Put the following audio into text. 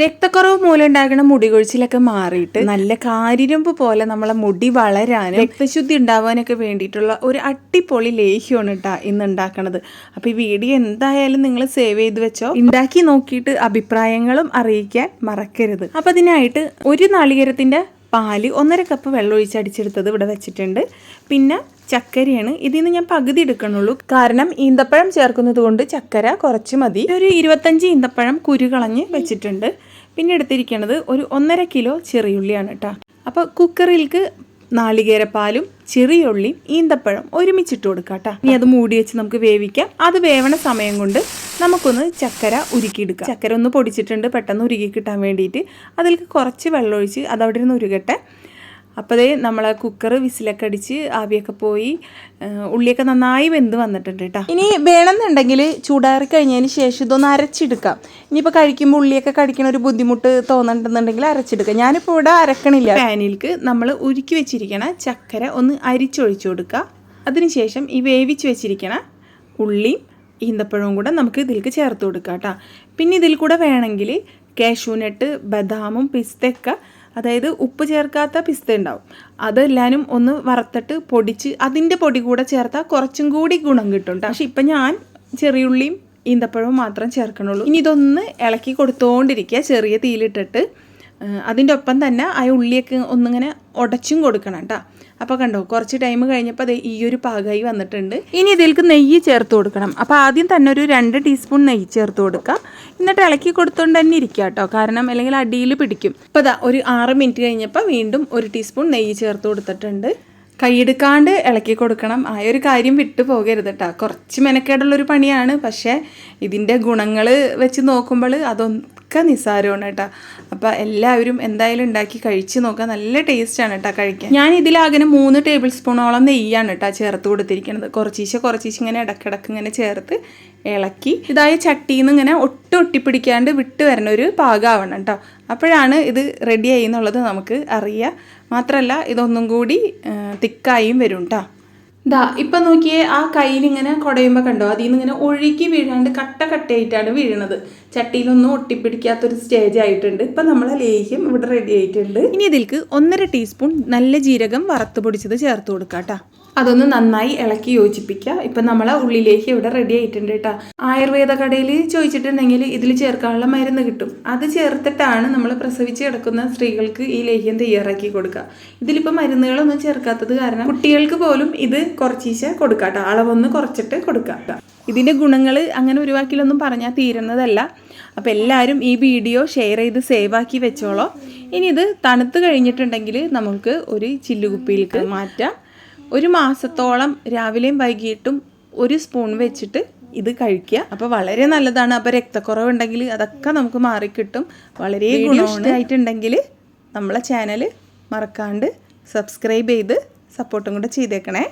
രക്തക്കുറവ് മൂലം ഉണ്ടാകുന്ന മുടി കൊഴിച്ചിലൊക്കെ മാറിയിട്ട് നല്ല കാരിരുമ്പ് പോലെ നമ്മളെ മുടി വളരാനും രക്തശുദ്ധി ഉണ്ടാവാനൊക്കെ വേണ്ടിയിട്ടുള്ള ഒരു അട്ടിപ്പൊളി ലേഹ്യമാണ് കേട്ടോ ഇന്ന് ഉണ്ടാക്കണത്. അപ്പോൾ ഈ വീഡിയോ എന്തായാലും നിങ്ങൾ സേവ് ചെയ്ത് വെച്ചോ. ഉണ്ടാക്കി നോക്കിയിട്ട് അഭിപ്രായങ്ങളും അറിയിക്കാൻ മറക്കരുത്. അപ്പോൾ അതിനായിട്ട് ഒരു നാളികേരത്തിന്റെ പാൽ ഒന്നര കപ്പ് വെള്ളം ഒഴിച്ച് അടിച്ചെടുത്തത് ഇവിടെ വെച്ചിട്ടുണ്ട്. പിന്നെ ചക്കരയാണ്. ഇതിൽ നിന്ന് ഞാൻ പകുതി എടുക്കണുള്ളൂ. കാരണം ഈന്തപ്പഴം ചേർക്കുന്നത് കൊണ്ട് ചക്കര കുറച്ച് മതി. ഒരു ഇരുപത്തഞ്ച് ഈന്തപ്പഴം കുരു കളഞ്ഞ് വെച്ചിട്ടുണ്ട്. പിന്നെ എടുത്തിരിക്കുന്നത് ഒരു ഒന്നര കിലോ ചെറിയുള്ളിയാണ് കേട്ടോ അപ്പോൾ കുക്കറിലേക്ക് നാളികേരപ്പാലും ചെറിയുള്ളിയും ഈന്തപ്പഴം ഒരുമിച്ചിട്ട് കൊടുക്കാം കേട്ടോ ഇനി അത് മൂടി വെച്ച് നമുക്ക് വേവിക്കാം. അത് വേവണ സമയം കൊണ്ട് നമുക്കൊന്ന് ചക്കര ഉരുക്കിയെടുക്കാം. ചക്കര ഒന്ന് പൊടിച്ചിട്ടുണ്ട് പെട്ടെന്ന് ഉരുക്കി കിട്ടാൻ വേണ്ടിയിട്ട്. അതിലേക്ക് കുറച്ച് വെള്ളമൊഴിച്ച് അതവിടെ നിന്ന് ഉരുകട്ടെ. അപ്പോൾ നമ്മളെ കുക്കർ വിസിലൊക്കെ അടിച്ച് ആവിയൊക്കെ പോയി ഉള്ളിയൊക്കെ നന്നായി വെന്ത് വന്നിട്ടുണ്ട് കേട്ടോ ഇനി വേണമെന്നുണ്ടെങ്കിൽ ചൂടാറി കഴിഞ്ഞതിന് ശേഷം ഇതൊന്ന് അരച്ചെടുക്കാം. ഇനിയിപ്പോൾ കഴിക്കുമ്പോൾ ഉള്ളിയൊക്കെ കടിക്കണ ഒരു ബുദ്ധിമുട്ട് തോന്നുന്നുണ്ടെന്നുണ്ടെങ്കിൽ അരച്ചെടുക്കാം. ഞാനിപ്പോൾ ഇവിടെ അരക്കണില്ല. പാനിൽക്ക് നമ്മൾ ഉരുക്കി വെച്ചിരിക്കണ ചക്കര ഒന്ന് അരിച്ചൊഴിച്ചു കൊടുക്കുക അതിനുശേഷം ഈ വേവിച്ച് വെച്ചിരിക്കണ ഉള്ളിയും ഈന്തപ്പഴവും കൂടെ നമുക്ക് ഇതിലേക്ക് ചേർത്ത് കൊടുക്കാം കേട്ടോ പിന്നെ ഇതിൽ കൂടെ വേണമെങ്കിൽ കാഷ്യൂനട്ട് ബദാമും പിസ്തയൊക്കെ അതായത് ഉപ്പ് ചേർക്കാത്ത പിസ്ത ഉണ്ടാവും. അതെല്ലാവരും ഒന്ന് വറുത്തിട്ട് പൊടിച്ച് അതിന്റെ പൊടി കൂടെ ചേർത്താൽ കുറച്ചും കൂടി ഗുണം കിട്ടും പക്ഷേ ഇപ്പം ഞാൻ ചെറിയുള്ളിയും ഈന്തപ്പഴവും മാത്രം ചേർക്കണുള്ളൂ. ഇനി ഇതൊന്ന് ഇളക്കി കൊടുത്തുകൊണ്ടിരിക്കുക ചെറിയ തീയിലിട്ടിട്ട് അതിന്റെ ഒപ്പം തന്നെ ആ ഉള്ളിയൊക്കെ ഒന്നിങ്ങനെ ഉടച്ചും കൊടുക്കണം കേട്ടോ. അപ്പോൾ കണ്ടോ കുറച്ച് ടൈം കഴിഞ്ഞപ്പോൾ അത് ഈ ഒരു പാകമായി വന്നിട്ടുണ്ട്. ഇനി ഇതിലേക്ക് നെയ്യ് ചേർത്ത് കൊടുക്കണം. അപ്പോൾ ആദ്യം തന്നെ ഒരു രണ്ട് ടീസ്പൂൺ നെയ്യ് ചേർത്ത് കൊടുക്കാം. എന്നിട്ട് ഇളക്കി കൊടുത്തുകൊണ്ട് തന്നെ ഇരിക്കുക കേട്ടോ. കാരണം അല്ലെങ്കിൽ അടിയിൽ പിടിക്കും. ഇപ്പോൾ ദാ ഒരു ആറ് മിനിറ്റ് കഴിഞ്ഞപ്പോൾ വീണ്ടും ഒരു ടീസ്പൂൺ നെയ്യ് ചേർത്ത് കൊടുത്തിട്ടുണ്ട്. കൈയെടുക്കാണ്ട് ഇളക്കി കൊടുക്കണം. ആ ഒരു കാര്യം വിട്ടു പോകരുത് കേട്ടോ. കുറച്ച് മെനക്കേടുള്ളൊരു പണിയാണ്. പക്ഷേ ഇതിന്റെ ഗുണങ്ങൾ വെച്ച് നോക്കുമ്പോൾ അതൊക്കെ നിസ്സാരമാണ് കേട്ടോ. അപ്പോൾ എല്ലാവരും എന്തായാലും ഉണ്ടാക്കി കഴിച്ച് നോക്കുക നല്ല ടേസ്റ്റാണ് കേട്ടോ കഴിക്കാൻ. ഞാൻ ഇതിലാകെ മൂന്ന് ടേബിൾ സ്പൂണോളം നെയ്യാണ് കേട്ടോ ചേർത്ത് കൊടുത്തിരിക്കുന്നത് കുറച്ചീശ കുറച്ചീശ ഇങ്ങനെ ഇടക്കിടക്ക് ഇങ്ങനെ ചേർത്ത് ഇളക്കി. ഇതായ ചട്ടിയിൽ നിന്ന് ഇങ്ങനെ ഒട്ടും ഒട്ടിപ്പിടിക്കാണ്ട് വിട്ട് വരണ ഒരു പാകമാവണം കേട്ടോ. അപ്പോഴാണ് ഇത് റെഡി ആയി എന്നുള്ളത് നമുക്ക് അറിയാം. മാത്രമല്ല ഇതൊന്നും കൂടി തിക്കായും വരും കേട്ടോ. ദാ ഇപ്പം നോക്കിയേ ആ കയ്യിലിങ്ങനെ കുടയുമ്പോൾ കണ്ടോ? അതിൽ നിന്ന് ഇങ്ങനെ ഒഴുകി വീഴാണ്ട് കട്ട കട്ടയായിട്ടാണ് വീഴുന്നത് ചട്ടിയിലൊന്നും ഒട്ടിപ്പിടിക്കാത്തൊരു സ്റ്റേജ് ആയിട്ടുണ്ട്. ഇപ്പം നമ്മളെ ലേഹ്യം ഇവിടെ റെഡി ആയിട്ടുണ്ട്. ഇനി ഇതിൽക്ക് ഒന്നര ടീസ്പൂൺ നല്ല ജീരകം വറുത്ത് പൊടിച്ചത് ചേർത്ത് കൊടുക്കാം കേട്ടോ അതൊന്ന് നന്നായി ഇളക്കി യോജിപ്പിക്കുക. ഇപ്പം നമ്മൾ ഉള്ളിലേക്ക് ഇവിടെ റെഡി ആയിട്ടുണ്ട് കേട്ടോ ആയുർവേദ കടയിൽ ചോദിച്ചിട്ടുണ്ടെങ്കിൽ ഇതിൽ ചേർക്കാനുള്ള മരുന്ന് കിട്ടും. അത് ചേർത്തിട്ടാണ് നമ്മൾ പ്രസവിച്ച് കിടക്കുന്ന സ്ത്രീകൾക്ക് ഈ ലേഹ്യം തയ്യാറാക്കി കൊടുക്കുക. ഇതിലിപ്പോൾ മരുന്നുകളൊന്നും ചേർക്കാത്തത് കാരണം കുട്ടികൾക്ക് പോലും ഇത് കുറച്ചീശ കൊടുക്കാം കേട്ടോ അളവൊന്ന് കുറച്ചിട്ട് കൊടുക്കുക ഇതിന്റെ ഗുണങ്ങൾ അങ്ങനെ ഒരു വാക്കിലൊന്നും പറഞ്ഞാൽ തീരുന്നതല്ല. അപ്പോൾ എല്ലാവരും ഈ വീഡിയോ ഷെയർ ചെയ്ത് സേവ് ആക്കി വെച്ചോളോ. ഇനി ഇത് തണുത്ത് കഴിഞ്ഞിട്ടുണ്ടെങ്കിൽ നമുക്ക് ഒരു ചില്ലുകുപ്പിയിലേക്ക് മാറ്റാം. ഒരു മാസത്തോളം രാവിലെയും വൈകിട്ടും ഒരു സ്പൂൺ വെച്ചിട്ട് ഇത് കഴിക്കുക. അപ്പോൾ വളരെ നല്ലതാണ്. അപ്പോൾ രക്തക്കുറവുണ്ടെങ്കിൽ അതൊക്കെ നമുക്ക് മാറിക്കിട്ടും. വളരെ ഗുണമായിട്ടുണ്ടെങ്കിൽ നമ്മളെ ചാനൽ മറക്കാണ്ട് സബ്സ്ക്രൈബ് ചെയ്ത് സപ്പോർട്ടും കൂടെ ചെയ്തേക്കണേ.